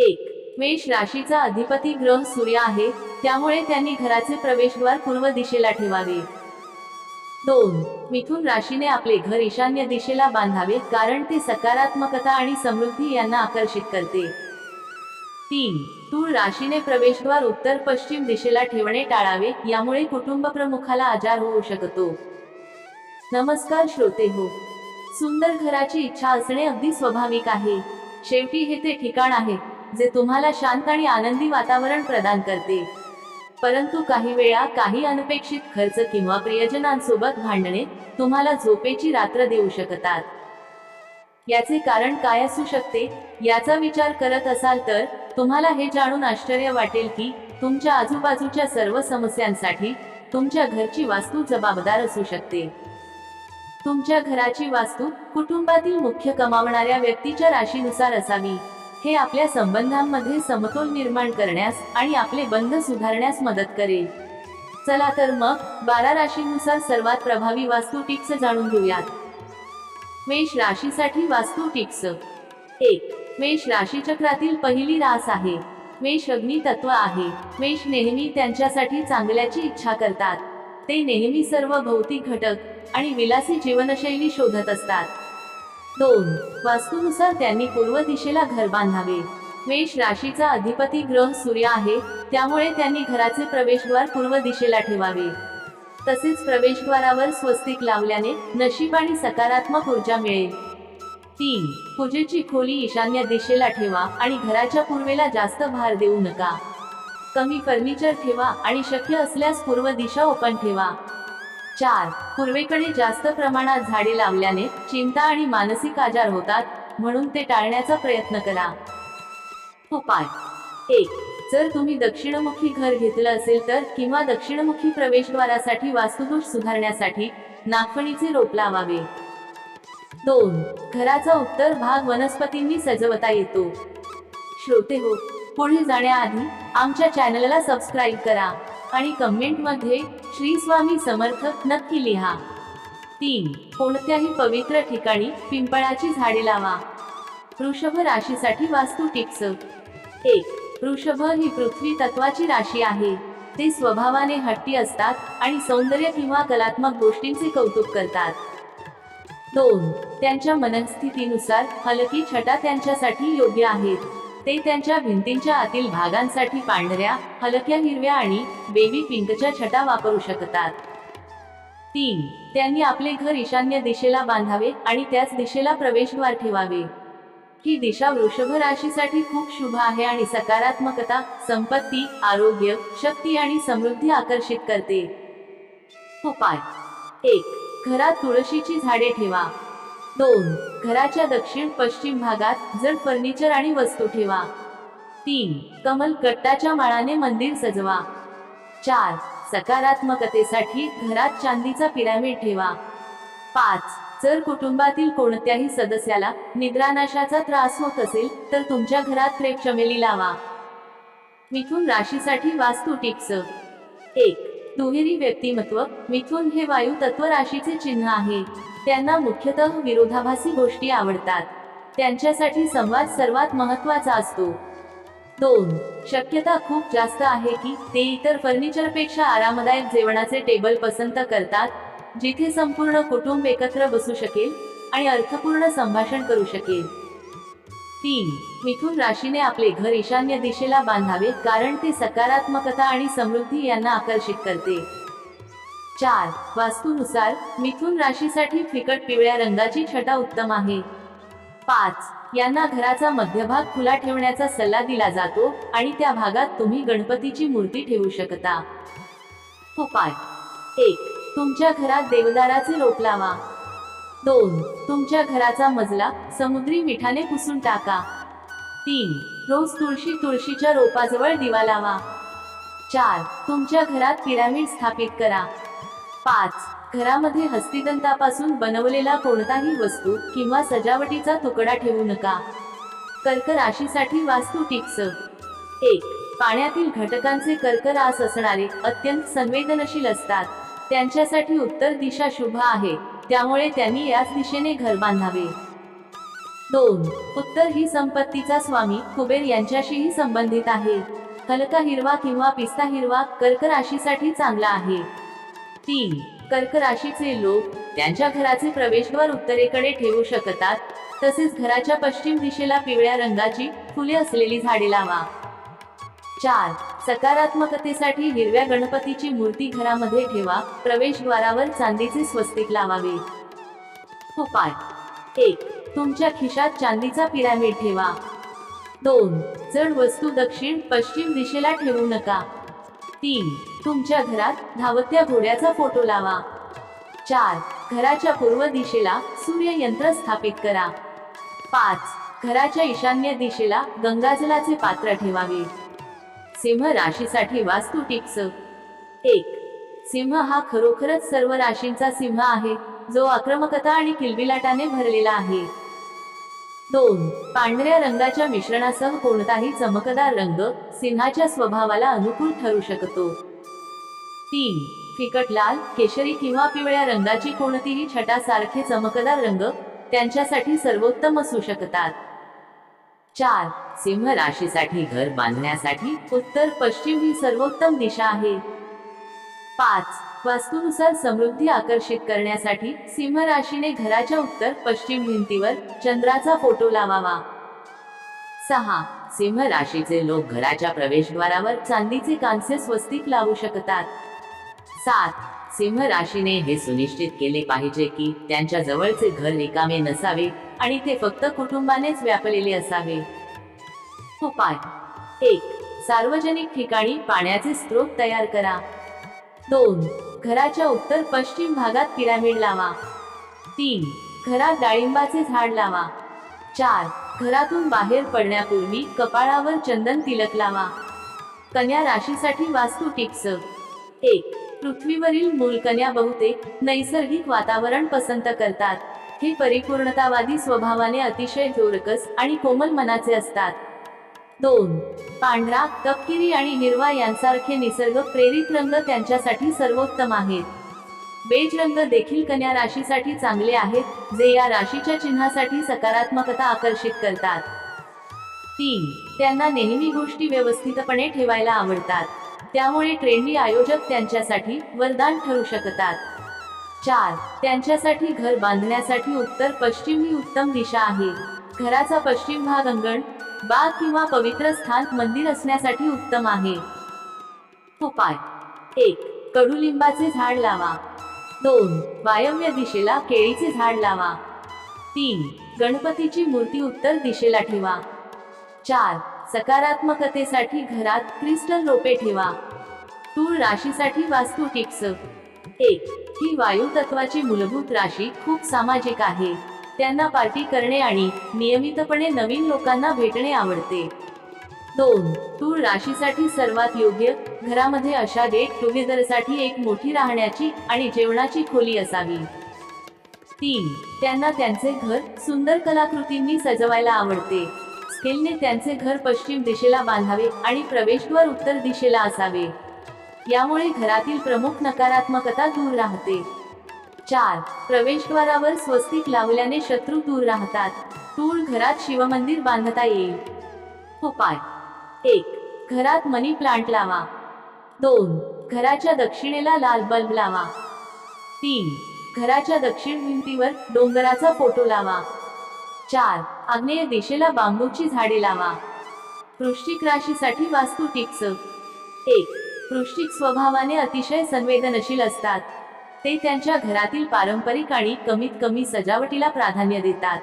एक. मेष राशीचा अधिपती ग्रह सूर्य आहे त्यामुळे त्यांनी घराचे प्रवेशद्वार पूर्व दिशेला ठेवावे. दोन. मिथुन राशीने आपले घर ईशान्य दिशेला बांधावे कारण ते सकारात्मकता आणि समृद्धी यांना आकर्षित करते. तीन. तूळ राशीने प्रवेशद्वार उत्तर पश्चिम दिशेला ठेवणे टाळावे यामुळे कुटुंब प्रमुखाला आजार होऊ शकतो. नमस्कार श्रोते हो. सुंदर घराची इच्छा असणे अगदी स्वाभाविक आहे. शेवटी हे ते ठिकाण आहे. जे तुम्हाला शांत आणि आनंदी वातावरण प्रदान करते. परंतु काही वेळा काही अनपेक्षित खर्च किंवा प्रियजनांसोबत भांडणे तुम्हाला झोपेची रात्र देऊ शकतात. याचे कारण काय असू शकते? याचा विचार करत असाल तर तुम्हाला हे जाणून आश्चर्य वाटेल की तुमच्या आजूबाजूच्या सर्व समस्यांसाठी तुमच्या घरची वास्तू जबाबदार असू शकते. तुमच्या घराची वास्तू कुटुंबातील मुख्य कमावणाऱ्या व्यक्तीच्या राशीनुसार असावी. हे आपल्या संबंधांमध्ये समतोल निर्माण करण्यास आणि आपले बंध सुधारण्यास मदत करेल. चला तर मग बारा राशीनुसार सर्वात प्रभावी वास्तू टिप्स जाणून घेऊयात. मेष राशीसाठी वास्तू टिप्स एक मेष राशीचक्रातील पहिली रास आहे. मेष अग्नी तत्व आहे. मेष नेहमी त्यांच्यासाठी चांगल्याची इच्छा करतात. ते नेहमी सर्व भौतिक घटक आणि विलासी जीवनशैली शोधत असतात. दोन वास्तूनुसार त्यांनी पूर्व दिशेला घर बांधावे. मेष राशीचा अधिपती ग्रह सूर्य आहे त्यामुळे त्यांनी घराचे प्रवेशद्वार पूर्व दिशेला ठेवावे. तसेच प्रवेशद्वारावर स्वस्तिक लावल्याने नशीब आणि सकारात्मक ऊर्जा मिळेल. तीन पूजेची खोली ईशान्य दिशेला ठेवा आणि घराच्या पूर्वेला जास्त भार देऊ नका. कमी फर्निचर ठेवा आणि शक्य असल्यास पूर्व दिशा ओपन ठेवा. चार. पूर्वेकडे जास्त प्रमाणात झाडे लावल्याने चिंता आणि मानसिक आजार होतात म्हणून ते टाळण्याचा प्रयत्न करा. उपाय. एक. जर तुम्ही दक्षिणमुखी घर घेतलं असेल तर किंवा दक्षिणमुखी प्रवेशद्वारासाठी वास्तुदोष सुधारण्यासाठी नागफणीचे रोप लावावे. दोन. घराचा उत्तर भाग वनस्पतींनी सजवता येतो. श्रोते हो पुढे जाण्याआधी आमच्या चॅनलला सबस्क्राईब करा आणि कमेंटमध्ये श्री स्वामी समर्थ नक्की लिहा. तीन कोणत्याही पवित्र ठिकाणी पिंपळाची झाडे लावा. वृषभ राशीसाठी वास्तू टिप्स. एक वृषभ ही पृथ्वी तत्वाची राशी आहे. ते स्वभावाने हट्टी असतात आणि सौंदर्य किंवा कलात्मक गोष्टींचे कौतुक करतात. दोन त्यांच्या मनस्थितीनुसार हलकी छटा त्यांच्यासाठी योग्य आहेत. ते त्यांच्या भिंतींच्या आतील भागांसाठी पांढऱ्या हलक्या हिरव्या आणि बेबी पिंकच्या छटा वापरू शकतात. तीन त्यांनी आपले घर ईशान्य दिशेला बांधावे आणि त्याच दिशेला प्रवेशद्वार ठेवावे. ही दिशा वृषभ राशीसाठी खूप शुभ आहे आणि सकारात्मकता संपत्ती आरोग्य शक्ती आणि समृद्धी आकर्षित करते. उपाय. एक घरात तुळशीची झाडे ठेवा. दोन घराच्या दक्षिण पश्चिम भागात जड फर्निचर आणि वस्तू ठेवा. तीन कमल कट्टाच्या माळाने मंदिर सजवा. चार सकारात्मकतेसाठी घरात चांदीचा पिरामिड ठेवा. पाच जर कुटुंबातील कोणत्याही सदस्याला निद्रानाशाचा त्रास होत असेल तर तुमच्या घरात क्रेप चमेली लावा. मिथून राशीसाठी वास्तू टिप्स. एक दुहेरी व्यक्तिमत्व मिथुन हे वायू तत्व राशीचे चिन्ह आहे. त्यांना मुख्यतः विरोधाभासी गोष्टी आवडतात. त्यांच्यासाठी संवाद सर्वात महत्त्वाचा असतो. दोन शक्यता खूप जास्त आहे की ते इतर फर्निचरपेक्षा आरामदायक जेवणाचे टेबल पसंत करतात जिथे संपूर्ण कुटुंब एकत्र बसू शकेल आणि अर्थपूर्ण संभाषण करू शकेल. तीन मिथुन राशीने आपले घर ईशान्य दिशेला बांधावे कारण ते सकारात्मकता आणि समृद्धी यांना आकर्षित करते. चार. वास्तूनुसार मिथुन राशीसाठी फिकट पिवळ्या रंगाची छटा उत्तम आहे. पाच. यांना घराचा मध्यभाग खुला ठेवण्याचा सल्ला दिला जातो आणि त्या भागात तुम्ही गणपतीची मूर्ती ठेवू शकता. उपाय. एक. तुमच्या घरात देवदाराचे रोप लावा. दोन. तुमच्या घराचा मजला समुद्री मिठाने पुसून टाका. तीन. रोज तुळशी तुळशीच्या रोपाजवळ दिवा लावा. चार. तुमच्या घरात पिरामिड स्थापित करा. पाच. घरामध्ये हस्तिदंतापासून बनवलेला कोणताही वस्तू किंवा सजावटीचा तुकडा ठेवू नका. कर्क राशीसाठी वास्तू टिप्स. एक. पाण्यातील घटकांचे कर्क रास असणारे अत्यंत संवेदनशील असतात. त्यांच्यासाठी उत्तर दिशा शुभ आहे. त्यामुळे त्यांनी याच दिशेने घर बांधावे. दोन. उत्तर ही संपत्तीचा स्वामी कुबेर यांच्याशीही संबंधित आहे. हलका हिरवा किंवा पिस्ता हिरवा कर्क राशीसाठी चांगला आहे. तीन. कर्क राशीचे लोक त्यांच्या घराचे प्रवेशद्वार उत्तरेकडे ठेवू शकतात तसेच घराच्या पश्चिम दिशेला पिवळ्या रंगाची फुले असलेली झाडे लावा. चार. सकारात्मकतेसाठी हिरव्या गणपतीची मूर्ती घरामध्ये ठेवा प्रवेशद्वारावर चांदीचे स्वस्तिक लावावे. उपाय. एक. तुमच्या खिशात चांदीचा पिरामिड ठेवा. दोन. जड वस्तू दक्षिण पश्चिम दिशेला ठेवू नका. तीन. तुमच्या घरात धावत्या घोड्याचा फोटो लावा. चार. घराच्या पूर्व दिशेला सूर्य यंत्र स्थापित करा. पाच. घराच्या ईशान्य दिशेला गंगाजलाचे पात्र ठेवावे. सिंह राशीसाठी वास्तू टिप्स. एक. सिंह हा खरोखरच सर्व राशींचा सिंह आहे जो आक्रमकता आणि किलबिलाटाने भरलेला आहे. दोन पांढऱ्या रंगाच्या मिश्रणासह कोणताही चमकदार रंग सिंहाच्या स्वभावाला अनुकूल ठरू शकतो. तीन फिकट लाल केशरी किंवा पिवळ्या रंगाची कोणतीही छटासारखे चमकदार रंग त्यांच्यासाठी सर्वोत्तम असू शकतात. चार सिंह राशीसाठी घर बांधण्यासाठी उत्तर पश्चिम ही सर्वोत्तम दिशा आहे. पाच वास्तूनुसार समृद्धी आकर्षित करण्यासाठी सिंह राशीने घराच्या उत्तर पश्चिम भिंतीवर चंद्राचा फोटो लावावा. सहा. सिंह राशीचे लोक घराच्या प्रवेशद्वारावर चांदीचे कांस्य स्वस्तिक लावू शकतात. सात. सिंह राशीने हे सुनिश्चित केले पाहिजे की त्यांच्या जवळचे घर रिकामे नसावे आणि ते फक्त कुटुंबानेच व्यापलेले असावे. उपाय. एक. सार्वजनिक ठिकाणी पाण्याचे स्रोत तयार करा. दोन. घराच्या उत्तर पश्चिम भागात पिरामिड लावा. तीन घरात डाळिंबाचे झाड लावा. चार घरातून बाहेर पडण्यापूर्वी कपाळावर चंदन तिलक लावा. कन्या राशीसाठी वास्तू टिप्स. एक पृथ्वीवरील मूल कन्या बहुतेक नैसर्गिक वातावरण पसंत करतात. हे परिपूर्णतावादी स्वभावाने अतिशय जोरकस आणि कोमल मनाचे असतात. दोन. पांढरा तपकिरी आणि हिरवा यांसारखे निसर्ग प्रेरित रंग त्यांच्यासाठी सर्वोत्तम आहेत. बेज रंग देखील कन्या राशीसाठी चांगले आहेत जे या राशीच्या चिन्हासाठी सकारात्मकता आकर्षित करतात. तीन. त्यांना नेहमी गोष्टी व्यवस्थितपणे ठेवायला आवडतात. त्यामुळे ट्रेंडी आयोजक त्यांच्यासाठी वरदान ठरू शकतात. चार. त्यांच्यासाठी घर बांधण्यासाठी उत्तर पश्चिम ही उत्तम दिशा आहे. घराचा पश्चिम भाग अंगण बाग किंवा पवित्र स्थान मंदिर असण्यासाठी उत्तम आहे. उपाय. एक कडुलिंबाचे झाड लावा. दोन वायव्य दिशेला केळीचे झाड लावा. तीन गणपतीची मूर्ती उत्तर दिशेला ठेवा. चार सकारात्मकतेसाठी घरात क्रिस्टल रोपे ठेवा. तूळ राशीसाठी वास्तू टिप्स. एक ही वायू तत्वाची मूलभूत राशी खूप सामाजिक आहे. त्यांना पार्टी करणे आणि नियमितपणे नवीन लोकांना भेटणे आवडते. दोन तूळ राशीसाठी सर्वात योग्य घरामध्ये अशा डेट टुगेदरसाठी एक मोठी राहण्याची आणि जेवणाची खोली असावी. तीन त्यांना त्यांचे घर सुंदर कलाकृतींनी सजवायला आवडते. स्केलने त्यांचे घर पश्चिम दिशेला बांधावे आणि प्रवेशद्वार उत्तर दिशेला असावे. यामुळे घरातील प्रमुख नकारात्मकता दूर राहते. चार. प्रवेशद्वारावर स्वस्तिक लावल्याने शत्रू दूर राहतात. तूळ घरात शिवमंदिर बांधता येईल. उपाय. एक. घरात मनी प्लांट लावा. दोन. घराच्या दक्षिणेला लाल बल्ब लावा. तीन. घराच्या दक्षिण भिंतीवर डोंगराचा फोटो लावा. चार. आग्नेय दिशेला बांबूची झाडे लावा. वृश्चिक राशीसाठी वास्तू टिप्स. एक. वृश्चिक स्वभावाने अतिशय संवेदनशील असतात. ते त्यांच्या घरातील पारंपरिक आणि कमीत कमी सजावटीला प्राधान्य देतात.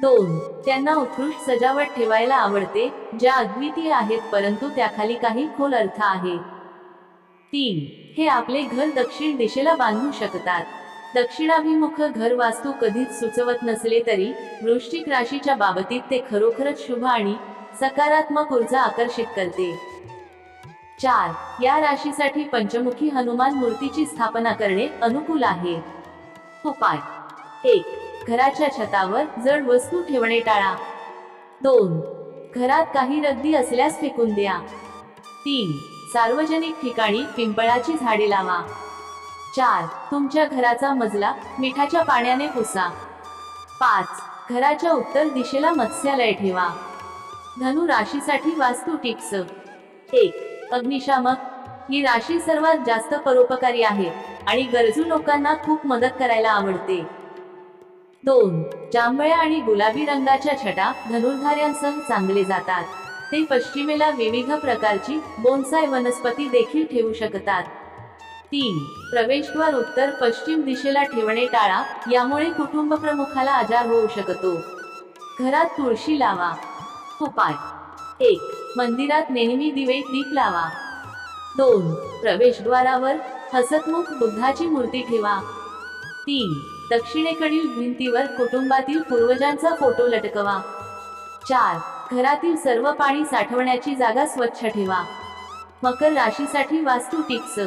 दोन त्यांना उत्कृष्ट सजावट ठेवायला आवडते ज्या अद्वितीय आहेत परंतु त्याखाली काही खोल अर्थ आहे. तीन हे आपले घर दक्षिण दिशेला बांधू शकतात. दक्षिणाभिमुख घर वास्तू कधीच सुचवत नसले तरी वृश्चिक राशीच्या बाबतीत ते खरोखरच शुभ आणि सकारात्मक ऊर्जा आकर्षित करते. चार या राशीसाठी पंचमुखी हनुमान मूर्तीची स्थापना करणे अनुकूल आहे. उपाय. एक घराच्या छतावर जड वस्तू ठेवणे टाळा. दोन घरात काही रद्दी असल्यास फेकून द्या. तीन सार्वजनिक ठिकाणी पिंपळाची झाडे लावा. चार तुमच्या घराचा मजला मिठाच्या पाण्याने पुसा. पाच घराच्या उत्तर दिशेला मत्स्यालय ठेवा. धनु राशीसाठी वास्तू टिप्स. एक अग्निशामक. ही राशी सर्वात जास्त परोपकारी आहे आणि गरजू लोकांना खूप मदत करायला आवडते. दोन. जांभळ्या आणि गुलाबी रंगाच्या छटा धनुर्धाऱ्यांसह चांगले जातात. ते पश्चिमेला विविध प्रकारची बोनसाय वनस्पती देखील ठेवू शकतात. तीन. प्रवेशद्वार उत्तर पश्चिम दिशेला ठेवणे टाळा यामुळे कुटुंब प्रमुखाला आजार होऊ शकतो. घरात तुळशी लावा. उपाय. एक. मंदिरात नेहमी दिवे दीप लावा. दोन प्रवेशद्वारावर हसतमुख बुद्धाची मूर्ती ठेवा. तीन दक्षिणेकडील भिंतीवर कुटुंबातील पूर्वजांचा फोटो लटकवा. चार घरातील सर्व पाणी साठवण्याची जागा स्वच्छ ठेवा. मकर राशीसाठी वास्तू टिप्स.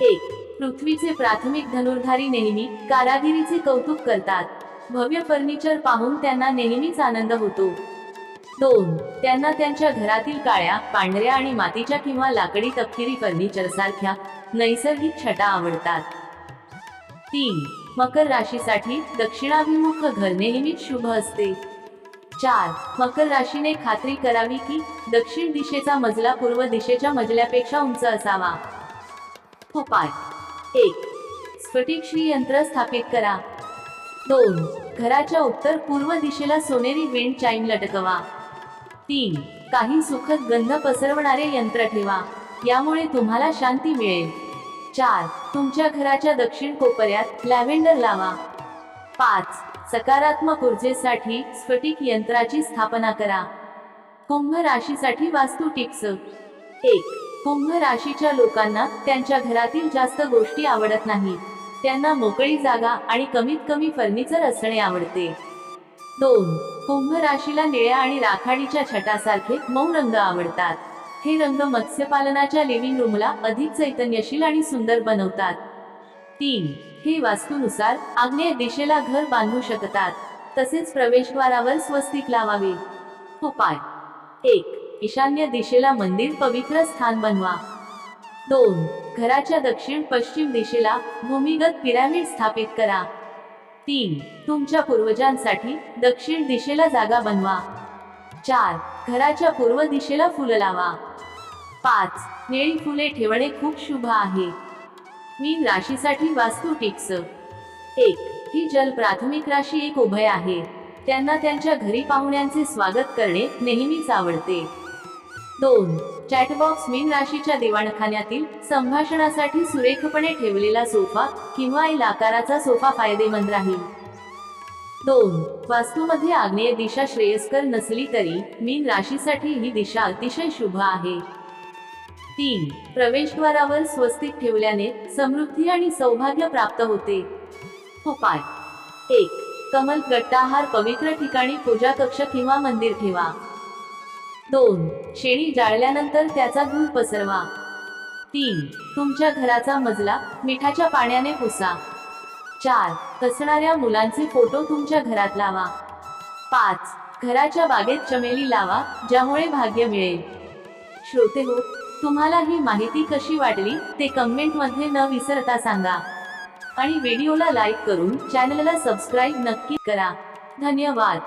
एक पृथ्वीचे प्राथमिक धनुर्धारी नेहमी कारागिरीचे कौतुक करतात. भव्य फर्निचर पाहून त्यांना नेहमीच आनंद होतो. दोन. त्यांना त्यांच्या घरातील काळ्या पांढऱ्या आणि मातीच्या किंवा लाकडी तपकिरी फर्निचर सारख्या नैसर्गिक छटा आवडतात. तीन. मकर राशीसाठी दक्षिणाभिमुख घर नेहमीच शुभ असते. चार. मकर राशीने खात्री करावी की दक्षिण दिशेचा मजला पूर्व दिशेच्या मजल्यापेक्षा उंच असावा. उपाय. एक. स्फटिक श्रीयंत्र स्थापित करा. दोन. घराच्या उत्तर पूर्व दिशेला सोनेरी विंड चाईम लटकवा. तीन काही सुखद गंध पसरवणारे यंत्र ठेवा. यामुळे तुम्हाला शांती मिळेल. चार तुमच्या घराच्या दक्षिण कोपऱ्यात लॅव्हेंडर लावा. पाच सकारात्मक ऊर्जेसाठी स्फटिक यंत्राची स्थापना करा. कुंभ राशीसाठी वास्तू टिप्स. एक कुंभ राशीच्या लोकांना त्यांच्या घरातील जास्त गोष्टी आवडत नाही त्यांना मोकळी जागा आणि कमीत कमी फर्निचर असणे आवडते. दोन कुंभ राशीला निळ्या आणि राखाडीच्या छटासारखे मऊ रंग आवडतात. हे रंग मत्स्यपालनाच्या लिव्हिंग रूमला अधिक चैतन्यशील आणि सुंदर बनवतात. तीन हे वास्तूनुसार आग्नेय दिशेला घर बांधू शकतात. तसेच प्रवेशद्वारावर स्वस्तिक लावावे. उपाय. एक ईशान्य दिशेला मंदिर पवित्र स्थान बनवा. दोन घराच्या दक्षिण पश्चिम दिशेला भूमिगत पिरॅमिड स्थापित करा. तीन तुमच्या पूर्वजांसाठी दक्षिण दिशेला जागा बनवा. चार घराच्या पूर्व दिशेला फुलं लावा. पाच निळी फुले ठेवणे खूप शुभ आहे. मीन राशीसाठी वास्तू टिप्स. एक ही जल प्राथमिक राशी एक उभय आहे. त्यांना त्यांच्या घरी पाहुण्यांचे स्वागत करणे नेहमीच आवडते. दोन. चॅटबॉक्स मीन राशीच्या दिवाणखान्यातील संभाषणासाठी सुरेखपणे ठेवलेला सोफा किंवा एल आकाराचा सोफा फायदेमंद राहील. दोन. वास्तूमध्ये आग्नेय दिशा श्रेयस्कर नसली तरी मीन राशीसाठी ही दिशा अतिशय शुभ आहे. तीन. प्रवेशद्वारावर स्वस्तिक ठेवल्याने समृद्धी आणि सौभाग्य प्राप्त होते. हो, उपाय एक. कमल गट्टाहार पवित्र ठिकाणी पूजा कक्ष किंवा मंदिर ठेवा. दोन. शेणी जाळल्यानंतर त्याचा धूर पसरवा. तीन. तुमच्या घराचा मजला मिठाच्या पाण्याने पुसा. चार. कसणाऱ्या मुलांचे फोटो तुमच्या घरात लावा. पाच. घराच्या बागेत चमेली लावा ज्यामुळे भाग्य मिळेल. श्रोते हो तुम्हाला ही माहिती कशी वाटली ते कमेंटमध्ये न विसरता सांगा. आणि व्हिडिओला लाईक करून चॅनलला सबस्क्राईब नक्की करा. धन्यवाद.